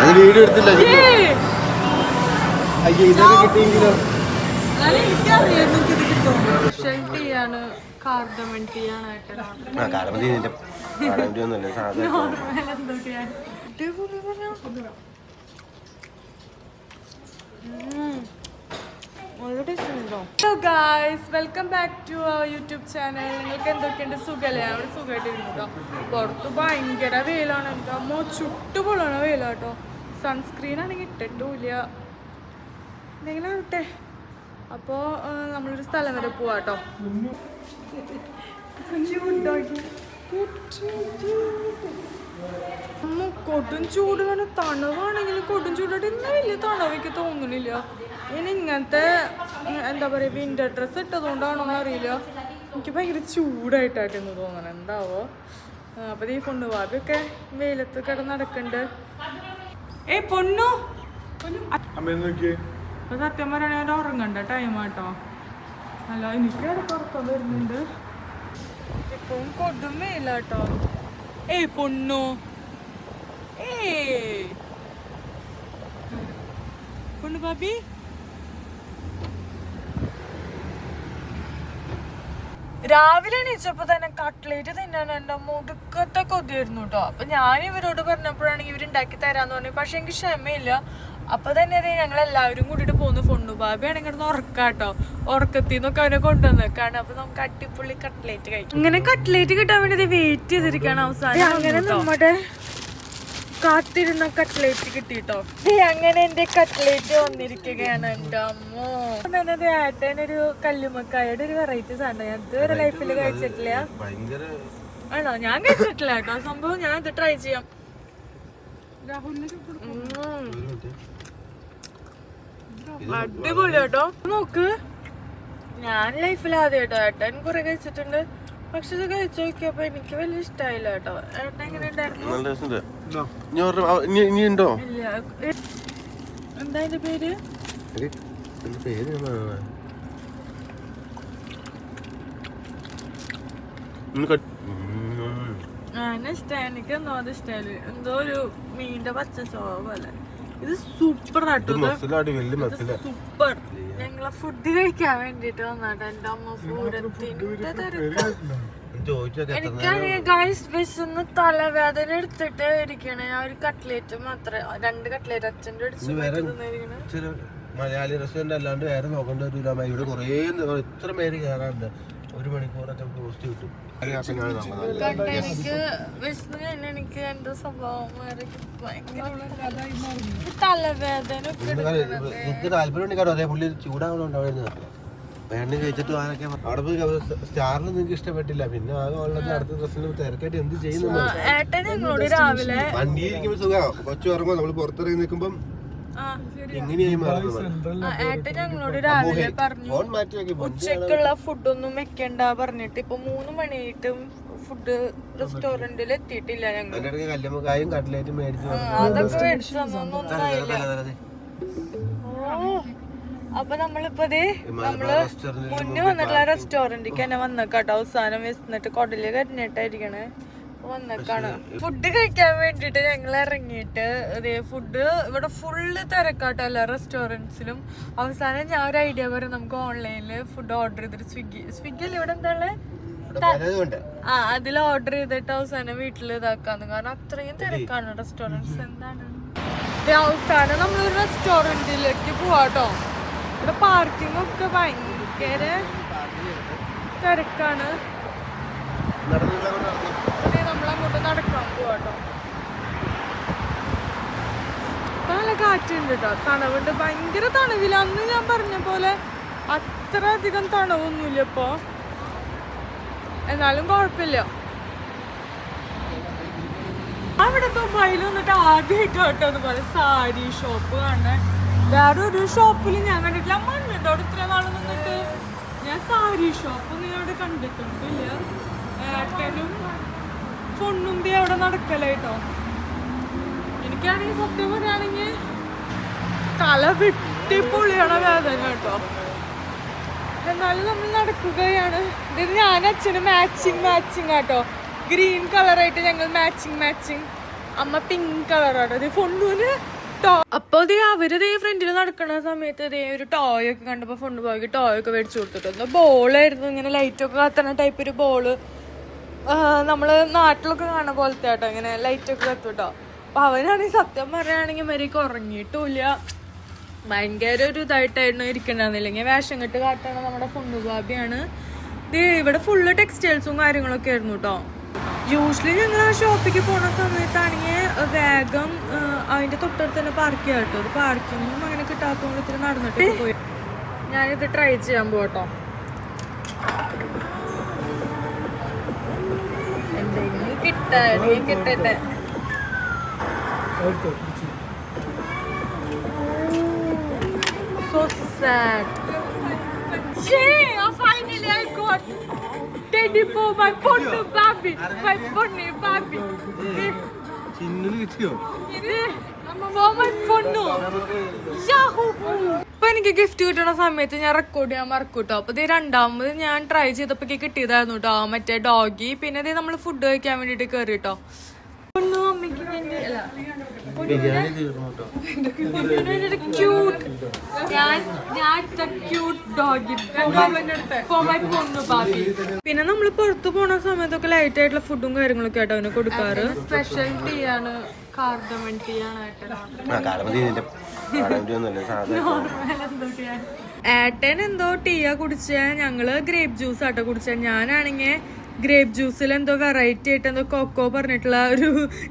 അത് വീഡിയോ എടുത്തില്ല. അയ്യോ ഇതൊക്കെ കിട്ടിയെങ്കിലോ? അടിപൊളി പറഞ്ഞോ. ഗായ്സ് വെൽക്കം ബാക്ക് ഉണ്ടോ? അവർ യൂട്യൂബ് ചാനൽ. നിങ്ങൾക്ക് എന്തൊക്കെയുണ്ട് സുഖല്ലേ അവിടെ സുഖമായിട്ടിരുന്നു കേട്ടോ പുറത്ത് ഭയങ്കര വെയിലാണ് എന്താ അമ്മ ചുട്ടുപൊള്ളണ കേട്ടോ സൺസ്ക്രീൻ ആണെങ്കിൽ ഇട്ടിട്ടുമില്ല എന്തെങ്കിലും ആവട്ടെ അപ്പോൾ നമ്മളൊരു സ്ഥലം വരെ പോവാട്ടോ അമ്മ കൊടും ചൂട് വേണം തണവാണെങ്കിലും കൊടും ചൂടായിട്ട് ഇന്ന് വലിയ തണവയ്ക്ക് തോന്നുന്നില്ല ഇനി ഇങ്ങനത്തെ എന്താ പറയുക വിന്റർ ഡ്രസ്സ് ഇട്ടതുകൊണ്ടാണോന്ന് അറിയില്ല. എനിക്ക് ഭയങ്കര ചൂടായിട്ടായിട്ടെന്ന് തോന്നണം. എന്താവോ? അപ്പോൾ ഈ പൊണ്ണു ഭാബിയൊക്കെ വെയിലത്ത് കിടന്ന് ഏ പൊണ്ണു! അപ്പൊ സത്യം പറയുകയാണെങ്കിൽ ഉറങ്ങണ്ട ടൈം ആട്ടോ. അല്ല എനിക്ക് ഉറക്കം വരുന്നുണ്ട്? ഇപ്പം കൊടും വെയില കേട്ടോ পণ্য പൊണ്ണു പാപ്പി രാവിലെ എണീച്ചപ്പോ തന്നെ കട്ട്ലേറ്റ് തിന്നാൻ എന്റെ മുടുക്കത്തെ കൊതിയായിരുന്നു കേട്ടോ. അപ്പൊ ഞാൻ ഇവരോട് പറഞ്ഞപ്പോഴാണെങ്കിൽ ഇവരുണ്ടാക്കി തരാന്ന് പറഞ്ഞു പക്ഷെ എനിക്ക് ക്ഷമയില്ല. അപ്പൊ തന്നെ അതെ ഞങ്ങൾ എല്ലാവരും കൂടിട്ട് പോകുന്നു ഫൊണ്ണു ബാബി ആണെങ്കിൽ കിടന്ന് ഉറക്കാട്ടോ. ഉറക്കത്തിൽ നിന്നൊക്കെ അവരെ കാരണം അപ്പൊ നമുക്ക് അടിപൊളി കട്ട്ലേറ്റ് കഴിക്കും. ഇങ്ങനെ കട്ട്ലേറ്റ് കിട്ടാൻ വേണ്ടി വെയിറ്റ് ചെയ്തിരിക്കണം അവസാനം. അങ്ങനെ നമ്മുടെ കാത്തിരുന്ന കട്ട്ലേറ്റ് കിട്ടിട്ടോ. അങ്ങനെ എന്റെ കട്ട്ലേറ്റ് വന്നിരിക്കുകയാണ് എന്റെ അമ്മോ. ഏട്ടനൊരു കല്ലുമക്കായുടെ ഒരു വെറൈറ്റി സാധനം. ഞാൻ ഇതുവരെ ലൈഫിൽ കഴിച്ചിട്ടില്ല. ആണോ? ഞാൻ കഴിച്ചിട്ടില്ല കേട്ടോ. സംഭവം ഞാൻ ഇത് ട്രൈ ചെയ്യാം. ഉം. അടിപൊളി കേട്ടോ. നോക്ക്. ഞാൻ ലൈഫിൽ ആദ്യമായിട്ടോ ഏട്ടൻ കുറെ കഴിച്ചിട്ടുണ്ട്. പക്ഷെ ഇത് കഴിച്ചു നോക്കിയപ്പോ എനിക്ക് വലിയ ഇഷ്ടമായില്ല കേട്ടോ. ഏട്ടൻ എങ്ങനെ ഉണ്ടായിരുന്നു? എന്താ പേര്? പേര് കട്ട്- എനിക്ക് എന്തോ അത് ഇഷ്ടമായി എന്തോ ഒരു മീനിന്റെ പച്ച ചോവ പോലെ. ഇത് സൂപ്പർ ആട്ടോ സൂപ്പർ ഞങ്ങളെ ഫുഡ് കഴിക്കാൻ വേണ്ടിട്ട് വന്നാട്ടോ എന്റെ അമ്മ പൂരത്തിന്റെ തിരക്ക് ചോദിച്ചൊക്കെ എത്ര എനിക്കാണെങ്കിൽ ഗൈസ് വിശന്ന് തലവേദന എടുത്തിട്ട് ഇരിക്കണേ. ആ ഒരു കട്ട്ലേറ്റ് മാത്രമേ രണ്ട് കട്ട്ലേറ്റ് അച്ഛന്റെ അടിച്ചു മലയാളി റെസ്റ്റോറന്റ് അല്ലാണ്ട് വേറെ നോക്കേണ്ട ഒരു ഇവിടെ കുറേ ഇത്ര പേര് കയറാറുണ്ട് ഒരു മണിക്കൂറൊക്കെ പോസ്റ്റ് കിട്ടും. എനിക്ക് എന്റെ സ്വഭാവം തലവേദന നിനക്ക് താല്പര്യം അതേ പുള്ളി ചൂടാവണുണ്ട് അവിടെ നിന്ന് വേണ്ട കഴിച്ചിട്ട് ആരൊക്കെ അവിടെ പോയി സ്റ്റാറിന് നിങ്ങൾക്ക് ഇഷ്ടപ്പെട്ടില്ല പിന്നെ ആകെ ഉള്ളത് അടുത്ത ഡ്രസ്സിന് തിരക്കായിട്ട് എന്ത് ചെയ്യുന്നു വണ്ടിയിൽ ഇരിക്കുമ്പോൾ സുഖം കൊച്ചു ഇറങ്ങുമ്പോൾ നമ്മൾ പുറത്തിറങ്ങി നിൽക്കുമ്പം ഏട്ടൻ ഞങ്ങളോട് രാവിലെ പറഞ്ഞു ഫോൺ മാറ്റി വെക്കി ഉച്ചക്കുള്ള ഫുഡൊന്നും വെക്കണ്ട പറഞ്ഞിട്ട് ഇപ്പൊ മൂന്ന് മണിയായിട്ടും ഫുഡ് റെസ്റ്റോറന്റിൽ എത്തിയിട്ടില്ല ഞങ്ങൾ അതൊക്കെ മേടിച്ചു അപ്പൊ നമ്മളിപ്പോ ദേ നമ്മൾ മുന്നേ വന്നിട്ടുള്ള റെസ്റ്റോറന്റിക്ക് തന്നെ വന്നേക്കാട്ടോ. അവസാനം വെച്ചിട്ട് കൊടൽ കരിഞ്ഞിട്ടായിരിക്കണേ. വന്നേക്കാണ് ഫുഡ് കഴിക്കാൻ വേണ്ടിട്ട് ഞങ്ങൾ ഇറങ്ങിയിട്ട് ഫുഡ് ഇവിടെ ഫുള്ള് തിരക്കാട്ടോ എല്ലാ റെസ്റ്റോറന്റ്സിലും അവസാനം ഞാൻ ഒരു ഐഡിയ പറയും നമുക്ക് ഓൺലൈനിൽ ഫുഡ് ഓർഡർ ചെയ്തിട്ട് സ്വിഗ്ഗി സ്വിഗ്ഗി സ്വിഗ്ഗിയിൽ ഇവിടെ എന്താ ആ അതിൽ ഓർഡർ ചെയ്തിട്ട് അവസാനം വീട്ടിൽ ഇതാക്കാന്ന്. കാരണം അത്രയും തിരക്കാണ് റെസ്റ്റോറന്റ്സ് എന്താണ്? അവസാനം നമ്മളൊരു റെസ്റ്റോറന്റിലേക്ക് പോവാട്ടോ. ഇവിടെ പാർക്കിംഗ് ഒക്കെ ഭയങ്കര തിരക്കാണ്. ദേ നടക്കാൻ പോവാട്ടോ നല്ല കാറ്റുണ്ട് കേട്ടോ തണവുണ്ട്. ഭയങ്കര തണവില്ല. അന്ന് ഞാൻ പറഞ്ഞ പോലെ അത്ര അധികം തണവൊന്നുമില്ല ഇപ്പോ. എന്നാലും കുഴപ്പമില്ല. അവിടെ ദുബായിൽ വന്നിട്ട് ആദ്യമായിട്ട് കേട്ടോ അതുപോലെ സാരി ഷോപ്പ് കാണാൻ വേറെ ഒരു ഷോപ്പിൽ ഞാൻ കണ്ടിട്ടില്ല. അമ്മ അവിടെ ഇത്ര നാൾ നിന്നിട്ട് ഞാൻ സാരി ഷോപ്പ് നീ അവിടെ ഏട്ടനും പൊണ്ണുമ്പി അവിടെ നടക്കലായിട്ടോ എനിക്കാണെങ്കിൽ സത്യം പറയുകയാണെങ്കിൽ തല വിട്ടി പൊളിയണ വേദന കേട്ടോ. എന്നാലും നമ്മൾ നടക്കുകയാണ്. ഇത് ഞാൻ അച്ഛന് മാച്ചിങ് മാച്ചിങ് ആട്ടോ. ഗ്രീൻ കളറായിട്ട് ഞങ്ങൾ മാച്ചിങ് മാച്ചിങ് അമ്മ പിങ്ക് കളറാണ് ഇത് ഫൊണ്ണൂന് അപ്പൊ ഇത് അവർ ദേ ഫ്രണ്ടിൽ നടക്കുന്ന സമയത്ത് ദേ ഒരു ടോയ് ഒക്കെ കണ്ടപ്പോ ഫൊണ്ണു പോയി. ടോയ് ഒക്കെ മേടിച്ചു കൊടുത്തിട്ടുണ്ട് ബോളായിരുന്നു ഇങ്ങനെ ലൈറ്റൊക്കെ കത്തണ ടൈപ്പ് ഒരു ബോൾ നമ്മൾ നാട്ടിലൊക്കെ കാണുന്ന പോലത്തെ കേട്ടോ ഇങ്ങനെ ലൈറ്റ് ഒക്കെ കത്തും കേട്ടോ അപ്പൊ അവനാണെങ്കിൽ സത്യം പറയുകയാണെങ്കിൽ മരിക്ക് ഉറങ്ങിയിട്ടില്ല. ഭയങ്കര ഒരു ഇതായിട്ടായിരുന്നു ഇരിക്കണ്ടെന്നില്ലെങ്കിൽ വേഷം കെട്ട് കാട്ടണ നമ്മുടെ ഫുണ്ണു ബാബിയാണ് ഇത് ഇവിടെ ഫുള്ള് ടെക്സ്റ്റൈൽസും കാര്യങ്ങളൊക്കെ ആയിരുന്നു കേട്ടോ യൂഷ്വലി ഞങ്ങൾ ആ ഷോപ്പിലേക്ക് പോണ സമയത്താണെങ്കിൽ വേഗം അതിന്റെ തൊട്ടടുത്ത് തന്നെ പാർക്ക് ചെയ്യാം കേട്ടോ ഒരു പാർക്കിങ്ങും അങ്ങനെ കിട്ടാത്തതുകൊണ്ട് ഇത്തിരി നടന്നിട്ട് പോയി. ഞാനിത് ട്രൈ ചെയ്യാൻ പോട്ടോ കിട്ടാതെ കിട്ടട്ടെ So sad. Jay, I finally I got. Teddy Bear, my പൊന്നു ബാബി my പൊന്നു ബാബി ചിന്നിന് കിട്ടിയോ? my പൊന്നു. യാഹൂ ഇപ്പൊ എനിക്ക് ഗിഫ്റ്റ് കിട്ടണ സമയത്ത് ഞാൻ റെക്കോർഡ് ചെയ്യാൻ മറക്കും കേട്ടോ അപ്പൊ ഇത് രണ്ടാമത് ഞാൻ ട്രൈ ചെയ്തപ്പോ കിട്ടിയതായിരുന്നു കേട്ടോ മറ്റേ ഡോഗി പിന്നെ ഇത് നമ്മൾ ഫുഡ് കഴിക്കാൻ വേണ്ടിട്ട് കേറി കേട്ടോ അമ്മയ്ക്ക് വേണ്ടി അല്ല. ക്യൂട്ട് ഞാൻ ഞാൻ ക്യൂട്ട് ഡോഗി പിന്നെ നമ്മൾ പുറത്തു പോണ സമയത്തൊക്കെ ലൈറ്റ് ആയിട്ടുള്ള ഫുഡും കാര്യങ്ങളൊക്കെ ആയിട്ട് അവന് കൊടുക്കാറ്. സ്പെഷ്യൽ ടീ ആണ്. കാർഡമൺ ടീ ആണ് ആ ഏട്ടൻ എന്തോ ടീയാ കുടിച്ച. ഞങ്ങൾ ഗ്രേപ്പ് ജ്യൂസ് ആട്ടോ കുടിച്ച. ഞാനാണെങ്കിൽ ഗ്രേപ്പ് ജ്യൂസിൽ എന്തോ വെറൈറ്റി ആയിട്ട് എന്തോ കൊക്കോ പറഞ്ഞിട്ടുള്ള ഒരു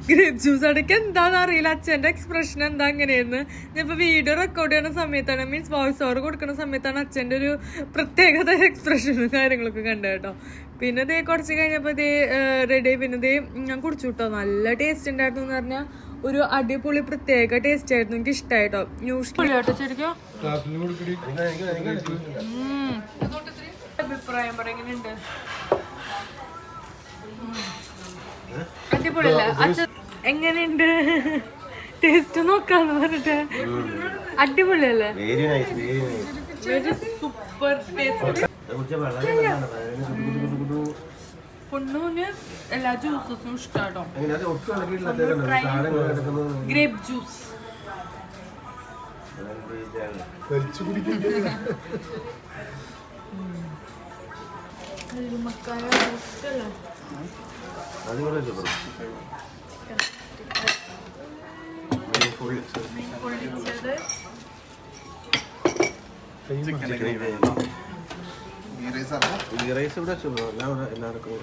ഗ്രേപ്പ് ജ്യൂസ്. അടക്കം എന്താന്ന് അറിയില്ല. അച്ഛന്റെ എക്സ്പ്രഷൻ എന്താ അങ്ങനെയായിരുന്നു ഞാനിപ്പോ വീഡിയോ റെക്കോർഡ് ചെയ്യുന്ന സമയത്താണ് മീൻസ് വോയിസ് ഓവർ കൊടുക്കുന്ന സമയത്താണ് അച്ഛന്റെ ഒരു പ്രത്യേകത എക്സ്പ്രഷനും കാര്യങ്ങളൊക്കെ കണ്ടത് കേട്ടോ. പിന്നെ ഇതേ കുറച്ച് കഴിഞ്ഞപ്പോൾ ഇതേ റെഡി പിന്നെ ഇതേ ഞാൻ കുടിച്ചു കിട്ടോ നല്ല ടേസ്റ്റ് ഉണ്ടായിരുന്നു എന്ന് പറഞ്ഞാൽ ഒരു അടിപൊളി പ്രത്യേക ടേസ്റ്റ് ആയിരുന്നു. എനിക്ക് ഇഷ്ടമായിട്ടോ ന്യൂസ് ശരിക്കും. അഭിപ്രായം അടിപൊളിയല്ലേ? അച്ഛൻ എങ്ങനെയുണ്ട്? ടേസ്റ്റ് നോക്കാന്ന് പറഞ്ഞിട്ട്. അടിപൊളിയല്ലേ? സൂപ്പർ ടേസ്റ്റ് പൊണ്ണൂന് എല്ലാ ജ്യൂസസും ഇഷ്ടാട്ടോ. ഗ്രേപ്പ് ജ്യൂസ് കല്ലുമക്കായ ജ്യൂസ് അല്ലേ അതും കൂടെ ഇഷ്ടപ്പെടും ഫുൾ മീൻ പൊള്ളിച്ചത് ഈ റൈസ് ഇവിടെ വെച്ചു എല്ലാം ഇവിടെ എല്ലാവർക്കും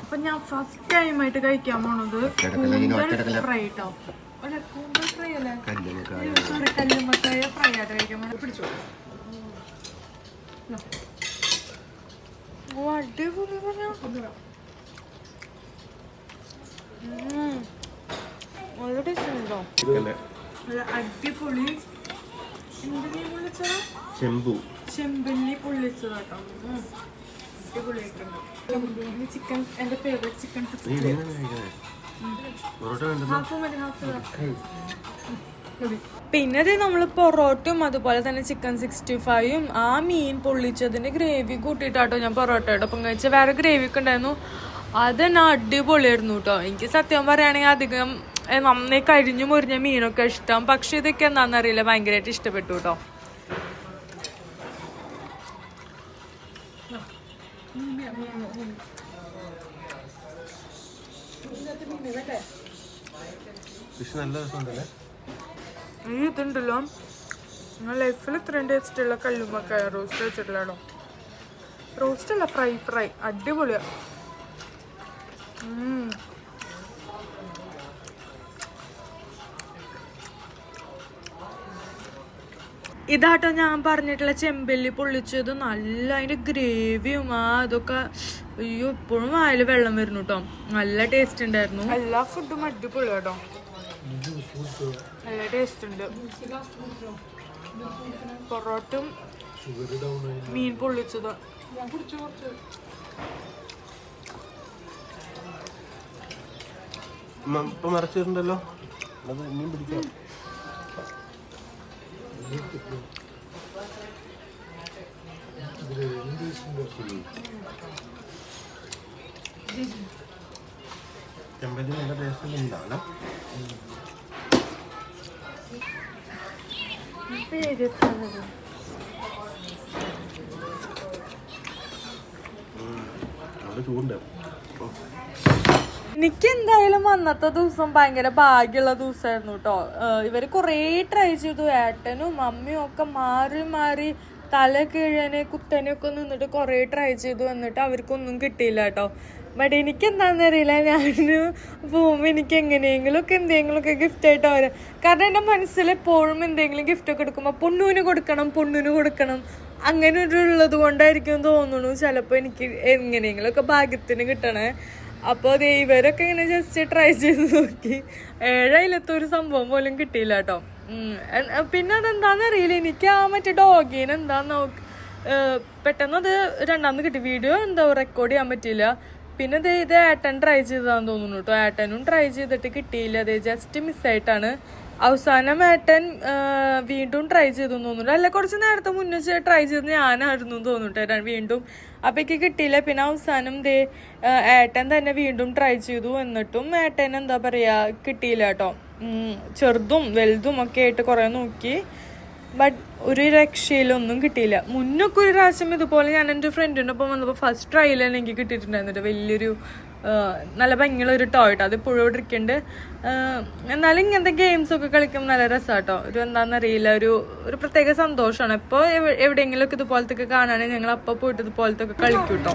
അപ്പൊ ഞാൻ ഫസ്റ്റ് ടൈം ആയിട്ട് കഴിക്കാൻ പോണത് കൂന്തൽ ഫ്രൈ കേട്ടോ അല്ല കൂന്തൽ ഫ്രൈ അല്ലേ. സോറി കല്ലുമ്മക്കായ ഫ്രൈ ആയിട്ട് കഴിക്കാൻ പോണത്. പിടിച്ചോ? അടിപൊളി. നല്ല ടേസ്റ്റ് ഉണ്ടോ? അടിപൊളി. ചെമ്പു. ചെമ്പല്ലി പൊള്ളിച്ചതാട്ടോ. അടിപൊളിയായിട്ടുണ്ട് ചിക്കൻ എന്റെ ഫേവറേറ്റ് ചിക്കൻ ഹാഫ് മതി ഹാഫ് പിന്നെ ഇത് നമ്മൾ പൊറോട്ടയും അതുപോലെ തന്നെ ചിക്കൻ സിക്സ്റ്റി ഫൈവും ആ മീൻ പൊള്ളിച്ചതിന്റെ ഗ്രേവി കൂട്ടിയിട്ടാട്ടോ ഞാൻ പൊറോട്ടയുടെ ഒപ്പം കഴിച്ച വേറെ ഗ്രേവി ഒക്കെ ഉണ്ടായിരുന്നു. അത് തന്നെ അടിപൊളിയായിരുന്നു കേട്ടോ എനിക്ക് സത്യം പറയുകയാണെങ്കിൽ അധികം ഏ, കഴിഞ്ഞു കരിഞ്ഞു മുറിഞ്ഞ മീനൊക്കെ ഇഷ്ടം. പക്ഷെ ഇതൊക്കെ എന്താണെന്നറിയില്ല. ഭയങ്കരമായിട്ട് ഇഷ്ടപ്പെട്ടു കേട്ടോ ഇതുണ്ടല്ലോ. ലൈഫിൽ ഇത്രയും ടേസ്റ്റ് ഉള്ള കല്ലുമ്മക്കായ റോസ്റ്റ് വെച്ചിട്ടില്ലാണോ റോസ്റ്റ് അല്ല ഫ്രൈ ഫ്രൈ അടിപൊളിയാ. ഇതാട്ടോ ഞാൻ പറഞ്ഞിട്ടുള്ള ചെമ്പല്ലി പൊള്ളിച്ചത് നല്ല അതിന്റെ ഗ്രേവിയും ആ അതൊക്കെ അയ്യോ ഇപ്പോഴും വായിൽ വെള്ളം വരുന്നു കേട്ടോ നല്ല ടേസ്റ്റ് ഉണ്ടായിരുന്നു എല്ലാ ഫുഡും അടിപൊളി കേട്ടോ നല്ല ടേസ്റ്റ് ഉണ്ട് പൊറോട്ടും മീൻ പൊള്ളിച്ചത് ഇപ്പൊ മറച്ചിട്ടുണ്ടല്ലോ അത് ഇനിയും പിടിക്കാം ചെമ്പല്ലി നല്ല ടേസ്റ്റ് ഉണ്ടാവണം അവിടെ ചൂടുണ്ട്. എനിക്ക് എന്തായാലും അന്നത്തെ ദിവസം ഭയങ്കര ഭാഗ്യമുള്ള ദിവസമായിരുന്നു കേട്ടോ. ഇവർ കുറേ ട്രൈ ചെയ്തു. ഏട്ടനും അമ്മയും ഒക്കെ മാറി മാറി തല കീഴനെ കുത്തനെയൊക്കെ നിന്നിട്ട് കുറേ ട്രൈ ചെയ്തു. എന്നിട്ട് അവർക്കൊന്നും കിട്ടിയില്ല കേട്ടോ. ബട്ട് എനിക്ക് എന്താണെന്ന് അറിയില്ല. ഞാൻ പോകുമ്പോൾ എനിക്ക് എങ്ങനെയെങ്കിലുമൊക്കെ എന്തെങ്കിലുമൊക്കെ ഗിഫ്റ്റ് ആയിട്ട് വരാം കാരണം എന്റെ മനസ്സിൽ എപ്പോഴും എന്തെങ്കിലും ഗിഫ്റ്റ് ഒക്കെ എടുക്കുമ്പോൾ പൊണ്ണൂന് കൊടുക്കണം പൊണ്ണൂന് കൊടുക്കണം. അങ്ങനെ ഒരു ഉള്ളത് കൊണ്ടായിരിക്കും തോന്നുന്നു. ചിലപ്പോൾ എനിക്ക് എങ്ങനെയെങ്കിലുമൊക്കെ ഭാഗ്യത്തിന് കിട്ടണേ. അപ്പോൾ ദേ ഇവരൊക്കെ ഇങ്ങനെ ജസ്റ്റ് ട്രൈ ചെയ്ത് നോക്കി. ഏഴയിലത്തെ ഒരു സംഭവം പോലും കിട്ടിയില്ല കേട്ടോ പിന്നെ അതെന്താന്ന് അറിയില്ല. എനിക്ക് ആ മറ്റേ ഡോഗീന് എന്താന്ന് പെട്ടെന്ന് അത് രണ്ടാമത് കിട്ടി. വീഡിയോ എന്താ റെക്കോർഡ് ചെയ്യാൻ പറ്റിയില്ല. പിന്നെ ദേ ഇത് ഏട്ടൻ ട്രൈ ചെയ്തതാന്ന് തോന്നുന്നു കേട്ടോ ഏട്ടനും ട്രൈ ചെയ്തിട്ട് കിട്ടിയില്ല. അത് ജസ്റ്റ് മിസ്സായിട്ടാണ് അവസാനം ഏട്ടൻ വീണ്ടും ട്രൈ ചെയ്തു തോന്നുന്നു അല്ല കുറച്ച് നേരത്തെ മുന്നേ ട്രൈ ചെയ്ത് ഞാനായിരുന്നു തോന്നുന്നു വീണ്ടും. അപ്പൊ എനിക്ക് കിട്ടിയില്ല. പിന്നെ അവസാനം ദേ ഏട്ടൻ തന്നെ വീണ്ടും ട്രൈ ചെയ്തു. എന്നിട്ടും ഏട്ടൻ എന്താ പറയാ കിട്ടിയില്ല കേട്ടോ. ചെറുതും വലുതും ഒക്കെ ആയിട്ട് കുറെ നോക്കി. ബട്ട് ഒരു രക്ഷയിലൊന്നും കിട്ടിയില്ല. മുന്നൊക്കെ ഒരു പ്രാവശ്യം ഇതുപോലെ ഞാൻ എന്റെ ഫ്രണ്ടിനൊപ്പം വന്നപ്പോൾ ഫസ്റ്റ് ട്രയലാണ് എനിക്ക് കിട്ടിയിട്ടുണ്ടായിരുന്നു വലിയൊരു നല്ല ഭംഗിയുള്ള ഒരു ടോയ് കേട്ടോ അത് ഇവിടെ ഇരിക്കുന്നുണ്ട് എന്നാലും ഇങ്ങനത്തെ ഗെയിംസ് ഒക്കെ കളിക്കുമ്പോൾ നല്ല രസമാട്ടോ ഒരു എന്താണെന്നറിയില്ല ഒരു ഒരു പ്രത്യേക സന്തോഷമാണ് ഇപ്പോൾ എവിടെയെങ്കിലും ഒക്കെ ഇതുപോലത്തെ ഒക്കെ കാണുകയാണെങ്കിൽ ഞങ്ങൾ അപ്പോൾ പോയിട്ട് ഇതുപോലത്തെ ഒക്കെ കളിക്കും കേട്ടോ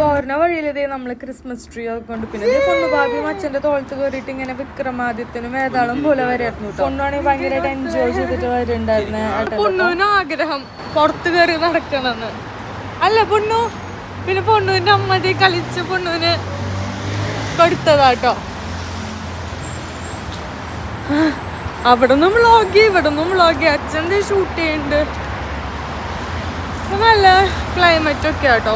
പോരുന്ന വഴിയിലേ നമ്മൾ ക്രിസ്മസ് ട്രീ ഒക്കെ കൊണ്ട്. പിന്നെ ഇതേ പൊണ്ണു ഭാബിയും അച്ഛന്റെ തോളത്ത് കയറിയിട്ട് ഇങ്ങനെ വിക്രമാദിത്യനും വേതാളം പോലെ വരായിരുന്നു കേട്ടോ പൊണ്ണാണെങ്കിൽ ഭയങ്കരമായിട്ട് എൻജോയ് ചെയ്തിട്ട് വരുന്നുണ്ടായിരുന്നേ പൊണ്ണുവിന് ആഗ്രഹം പുറത്ത് കയറി നടക്കണമെന്ന്. അല്ല പൊണ്ണു പിന്നെ പൊണ്ണുവിന്റെ അമ്മതി കളിച്ച് പൊണ്ണുവിന് കൊടുത്തതാട്ടോ അവിടെ നിന്നും വ്ളോഗ് ഇവിടെ നിന്നും വ്ളോഗ് അച്ഛന്റെ ഷൂട്ട് ചെയ്യുന്നുണ്ട് നല്ല ക്ലൈമറ്റ് ഒക്കെ ആട്ടോ.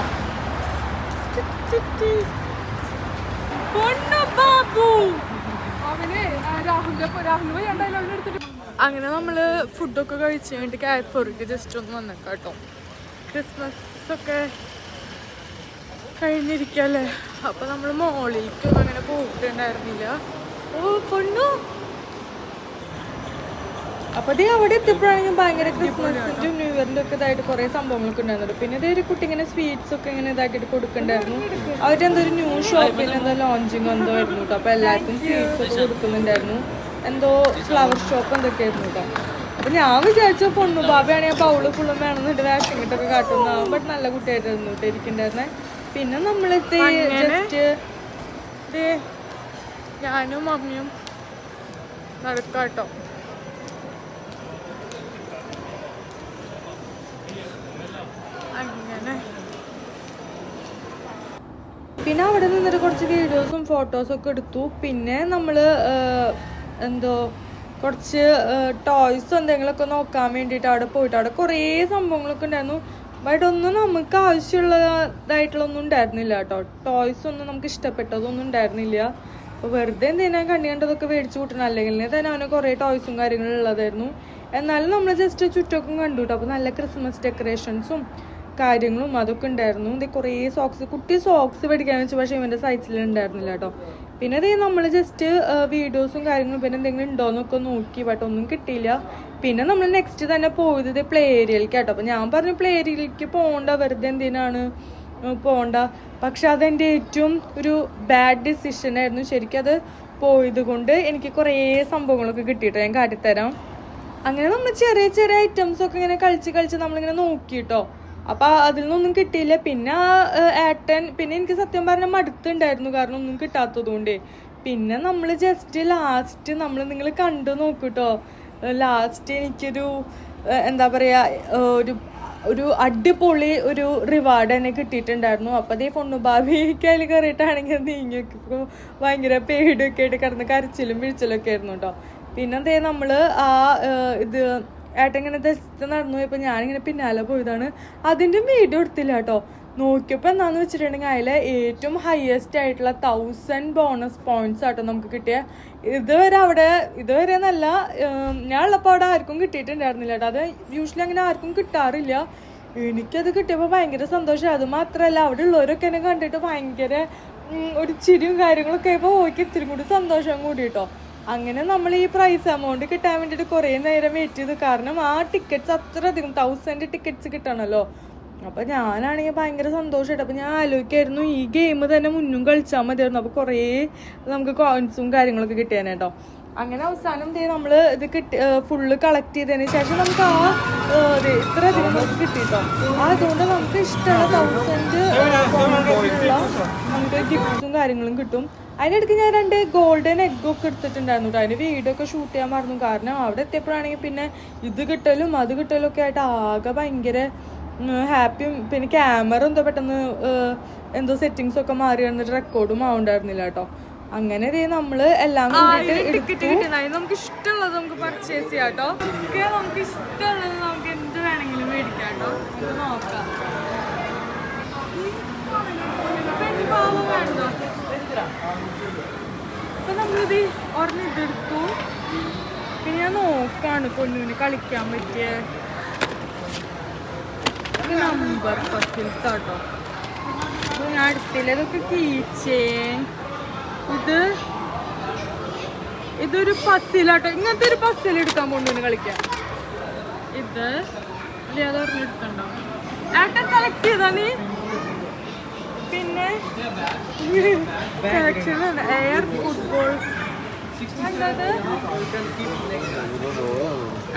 അങ്ങനെ നമ്മൾ ഫുഡൊക്കെ കഴിച്ച് കഴിഞ്ഞിട്ട് കാരിഫോർക്ക് ജസ്റ്റ് ഒന്ന് വന്നേക്കാട്ടോ. ക്രിസ്മസ് ഒക്കെ കഴിഞ്ഞിരിക്കല്ലേ? അപ്പൊ നമ്മൾ മോളിലേക്കൊന്നും അങ്ങനെ പോയിട്ടുണ്ടായിരുന്നില്ല. ഓ പൊണ്ണു അപ്പൊ ദേ അവിടെ എത്തിയപ്പോഴാണെങ്കിൽ ഭയങ്കര ക്രിസ്മസിന്റെ ന്യൂ ഇയറിന്റെ ഒക്കെ ഇതായിട്ട് കുറെ സംഭവങ്ങളൊക്കെ ഉണ്ടായിരുന്നു പിന്നെ ദേ ഒരു കുട്ടി ഇങ്ങനെ സ്വീറ്റ്സ് ഒക്കെ ഇങ്ങനെ ഇതാക്കിയിട്ട് കൊടുക്കണ്ടായിരുന്നു. അവരുടെ എന്തോ ഒരു ന്യൂ ഷോപ്പിന് എന്തോ ലോഞ്ചിങ് എന്തോ ആയിരുന്നു കേട്ടോ അപ്പൊ എല്ലാവർക്കും സ്വീറ്റ്സ് ഒക്കെ കൊടുക്കുന്നുണ്ടായിരുന്നു. എന്തോ ഫ്ലവർ ഷോപ്പ് എന്തൊക്കെയായിരുന്നു കേട്ടോ അപ്പൊ ഞാൻ വിചാരിച്ച പൊണ്ണു ബാബയാണെങ്കിൽ പൗൾ ഫുള്ളും വേണമെന്നുണ്ട് വേഷം കിട്ടൊക്കെ കാട്ടുന്ന. ബട്ട് നല്ല കുട്ടിയായിട്ടായിരുന്നു കേട്ടോ ഇരിക്കണ്ടായിരുന്നെ. പിന്നെ നമ്മളിത് ജസ്റ്റ് ഞാനും മമ്മിയും നടക്കാട്ടോ. അങ്ങനെ. പിന്നെ അവിടെ നിന്നിട്ട് കുറച്ച് വീഡിയോസും ഫോട്ടോസും ഒക്കെ എടുത്തു. പിന്നെ നമ്മൾ എന്തോ കുറച്ച് ടോയ്സ് എന്തെങ്കിലുമൊക്കെ നോക്കാൻ വേണ്ടിയിട്ട് അവിടെ പോയിട്ട് അവിടെ കുറേ സംഭവങ്ങളൊക്കെ ഉണ്ടായിരുന്നു. ബട്ട് ഒന്നും നമുക്ക് ആവശ്യമുള്ളതായിട്ടുള്ളൊന്നും ഉണ്ടായിരുന്നില്ല കേട്ടോ. ടോയ്സ് ഒന്നും നമുക്ക് ഇഷ്ടപ്പെട്ടതൊന്നും ഉണ്ടായിരുന്നില്ല. അപ്പോൾ വെറുതെ എന്തിനാ കണ്ണി കണ്ടതൊക്കെ മേടിച്ചു കൂട്ടണം? അല്ലെങ്കിൽ തന്നെ അവന് കുറേ ടോയ്സും കാര്യങ്ങളും ഉള്ളതായിരുന്നു. എന്നാലും നമ്മൾ ജസ്റ്റ് ചുറ്റൊക്കെ കണ്ടു കേട്ടോ. അപ്പോൾ നല്ല ക്രിസ്മസ് ഡെക്കറേഷൻസും കാര്യങ്ങളും അതൊക്കെ ഉണ്ടായിരുന്നു. ഇത് കുറേ സോക്സ് കുട്ടി സോക്സ് മേടിക്കാൻ വെച്ചു. പക്ഷേ ഇവന്റെ സൈസിൽ ഉണ്ടായിരുന്നില്ല കേട്ടോ. പിന്നെ ഇത് നമ്മൾ ജസ്റ്റ് വീഡിയോസും കാര്യങ്ങളും പിന്നെ എന്തെങ്കിലും ഉണ്ടോ എന്നൊക്കെ നോക്കി ബട്ട് ഒന്നും കിട്ടിയില്ല. പിന്നെ നമ്മൾ നെക്സ്റ്റ് തന്നെ പോയത് ഇത് പ്ലേ ഏരിയയിലേക്ക് കേട്ടോ അപ്പം ഞാൻ പറഞ്ഞു പ്ലേ ഏരിയയിലേക്ക് പോകണ്ട വെറുതെ എന്തിനാണ് പോകണ്ട പക്ഷെ അതെന്റെ ഏറ്റവും ഒരു ബാഡ് ഡിസിഷൻ ആയിരുന്നു ശരിക്കും അത് പോയത് കൊണ്ട് എനിക്ക് കുറേ സംഭവങ്ങളൊക്കെ കിട്ടിയിട്ടോ. ഞാൻ കാട്ടിത്തരാം. അങ്ങനെ നമ്മൾ ചെറിയ ചെറിയ ഐറ്റംസ് ഒക്കെ ഇങ്ങനെ കളിച്ച് കളിച്ച് നമ്മളിങ്ങനെ നോക്കിട്ടോ അപ്പൊ അതിൽ നിന്നൊന്നും കിട്ടിയില്ല. പിന്നെ ഏട്ടൻ പിന്നെ എനിക്ക് സത്യം പറഞ്ഞാൽ മടുത്തുണ്ടായിരുന്നു. കാരണം ഒന്നും കിട്ടാത്തത് കൊണ്ടേ പിന്നെ നമ്മൾ ജസ്റ്റ് ലാസ്റ്റ് നമ്മൾ നിങ്ങൾ കണ്ടു നോക്കൂട്ടോ. ലാസ്റ്റ് എനിക്കൊരു എന്താ പറയാ ഒരു ഒരു അടിപൊളി ഒരു റിവാർഡ് തന്നെ കിട്ടിയിട്ടുണ്ടായിരുന്നു. അപ്പൊ അതേ പൊണ്ണു ഭാവി കയ്യിൽ കയറിയിട്ടാണെങ്കിൽ നീങ്ങിയൊക്കെ ഭയങ്കര പേടിയൊക്കെ ആയിട്ട് കിടന്ന് കരച്ചിലും വീഴ്ചലും ഒക്കെ ആയിരുന്നു കേട്ടോ പിന്നെ നമ്മൾ ആ ഇത് ഏട്ടൻ ഇങ്ങനെ ജസ്റ്റ് നടന്നു പോയപ്പോൾ ഞാനിങ്ങനെ പിന്നാലെ പോയതാണ്. അതിന്റെ വീഡിയോ എടുത്തില്ല കേട്ടോ. നോക്കിയപ്പോൾ എന്താണെന്ന് വെച്ചിട്ടുണ്ടെങ്കിൽ അതിലെ ഏറ്റവും ഹയസ്റ്റ് ആയിട്ടുള്ള തൗസൻഡ് ബോണസ് പോയിന്റ്സ് ആട്ടോ നമുക്ക് കിട്ടിയ. ഇതുവരെ അവിടെ ഇതുവരെ നല്ല ഞാൻ ഉള്ളപ്പോൾ അവിടെ ആർക്കും കിട്ടിയിട്ടുണ്ടായിരുന്നില്ല കേട്ടോ. അത് യൂഷ്വലി അങ്ങനെ ആർക്കും കിട്ടാറില്ല. എനിക്കത് കിട്ടിയപ്പോൾ ഭയങ്കര സന്തോഷം. അത് മാത്രമല്ല അവിടെ ഉള്ളവരൊക്കെ എന്നെ കണ്ടിട്ട് ഭയങ്കര ഒരു ചിരിയും കാര്യങ്ങളൊക്കെ ആയപ്പോൾ ഓക്കെ ഇത്തിരി കൂടി സന്തോഷം കൂടി കേട്ടോ. അങ്ങനെ നമ്മൾ ഈ പ്രൈസ് എമൗണ്ട് കിട്ടാൻ വേണ്ടിയിട്ട് കുറേ നേരം വെയിറ്റ് ചെയ്തു. കാരണം ആ ടിക്കറ്റ്സ് അത്രയധികം തൗസൻഡ് ടിക്കറ്റ്സ് കിട്ടണമല്ലോ അപ്പൊ ഞാനാണെങ്കിൽ ഭയങ്കര സന്തോഷമായിട്ട് അപ്പൊ ഞാൻ ആലോചിക്കായിരുന്നു ഈ ഗെയിം തന്നെ മുന്നും കളിച്ചാൽ മതിയായിരുന്നു. അപ്പോൾ കുറേ നമുക്ക് കോയിൻസും കാര്യങ്ങളൊക്കെ കിട്ടിയാനേട്ടോ അങ്ങനെ അവസാനം ദേ നമ്മൾ ഇത് കിട്ടി ഫുള്ള് കളക്ട് ചെയ്തതിന് ശേഷം നമുക്ക് ആ ഇത്ര അധികം നമുക്ക് കിട്ടിയിട്ടോ അതുകൊണ്ട് നമുക്ക് ഇഷ്ടമുള്ള തൗസൻഡ് നമുക്ക് ഗിഫ്റ്റ്സും കാര്യങ്ങളും കിട്ടും. അതിനിടയ്ക്ക് ഞാൻ രണ്ട് ഗോൾഡൻ എഗ് ഒക്കെ എടുത്തിട്ടുണ്ടായിരുന്നു കേട്ടോ അതിന് വീഡിയോ ഒക്കെ ഷൂട്ട് ചെയ്യാൻ മറന്നു. കാരണം അവിടെ എത്തിയപ്പോഴാണെങ്കിൽ പിന്നെ ഇത് കിട്ടലും അത് കിട്ടലും ഒക്കെ ആയിട്ട് ആകെ ഭയങ്കര ഹാപ്പിയും പിന്നെ ക്യാമറ എന്തോ പെട്ടെന്ന് എന്തോ സെറ്റിങ്സ് ഒക്കെ മാറി വന്നിട്ട് റെക്കോർഡും ആവുണ്ടായിരുന്നില്ല കേട്ടോ അങ്ങനെ നമ്മൾ എല്ലാം ടിക്കറ്റ് കിട്ടുന്നതായി നമുക്ക് ഇഷ്ടമുള്ളത് നമുക്ക് പർച്ചേസ് ചെയ്യാം കേട്ടോ നമുക്ക് ഇഷ്ടമുള്ളത് നമുക്ക് എന്ത് വേണമെങ്കിലും മേടിക്കാം കേട്ടോ നോക്കാം. അപ്പൊ നമ്മളിത് ഒരെണ്ണം ഇതെടുത്തു പിന്നെ ഞാൻ നോക്കാണ് പൊന്നുവിന് കളിക്കാൻ പറ്റിയ. നമ്പർ പസിൽസ് കേട്ടോ കീച്ചേ ഇത് ഇതൊരു പസിലാട്ടോ ഇങ്ങനത്തെ ഒരു പസിൽ എടുക്കാൻ കൊണ്ടുവന്ന് കളിക്കാം ഇത് ഇല്ല അത് ഒരെണ്ണം എടുക്കണ്ടോ? ഏട്ടൻ സെലക്ട് ചെയ്താ നീ? പിന്നെ സെലക്ഷൻ എയർ ഫുട്ബോൾ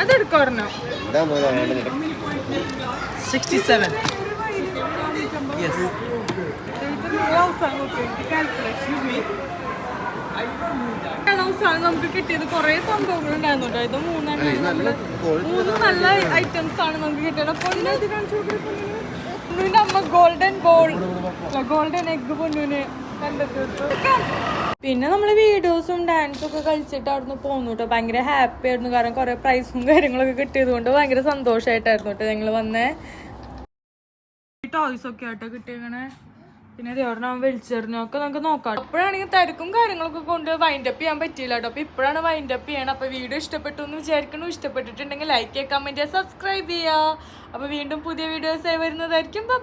അതെടുക്കോർണോ എന്താ മോനെ വേണ്ടത്? 67. Yes. അവസാനം നമുക്ക് കിട്ടിയത് കുറെ സംഭവങ്ങൾ ഉണ്ടായിരുന്നു കേട്ടോ ഇത് മൂന്നെണ്ണം നമ്മൾ മൂന്ന് നല്ല ഐറ്റംസ് ആണ്. നമുക്ക് കിട്ടിയത്. ഗോൾഡൻ ബോൾ ഗോൾഡൻ പിന്നെ നമ്മൾ വീഡിയോസും ഡാൻസും ഒക്കെ കളിച്ചിട്ട് അവിടുന്ന് പോന്നു കേട്ടോ ഭയങ്കര ഹാപ്പി ആയിരുന്നു. കാരണം കുറെ പ്രൈസും കാര്യങ്ങളൊക്കെ കിട്ടിയത് കൊണ്ട് ഭയങ്കര സന്തോഷമായിട്ടായിരുന്നു കേട്ടോ ഞങ്ങൾ വന്നേ. ടോയ്സ് ഒക്കെ ആട്ടോ കിട്ടിയേക്കണേ. പിന്നെ ദേവറിനാൻ വലിച്ചെറിഞ്ഞൊക്കെ നമുക്ക് നോക്കാം. അപ്പോഴാണെങ്കിൽ തിരക്കും കാര്യങ്ങളൊക്കെ കൊണ്ട് വൈൻഡപ്പ് ചെയ്യാൻ പറ്റിയില്ല കേട്ടോ. അപ്പൊ ഇപ്പോഴാണ് വൈൻഡപ്പ് ചെയ്യണം അപ്പൊ വീഡിയോ ഇഷ്ടപ്പെട്ടു എന്ന് വിചാരിക്കണു ഇഷ്ടപ്പെട്ടിട്ടുണ്ടെങ്കിൽ ലൈക്ക് ചെയ്യുക കമന്റ് ചെയ്യുക സബ്സ്ക്രൈബ് ചെയ്യുക. അപ്പൊ വീണ്ടും പുതിയ വീഡിയോസ് ആയി വരുന്നതായിരിക്കും. ബൈ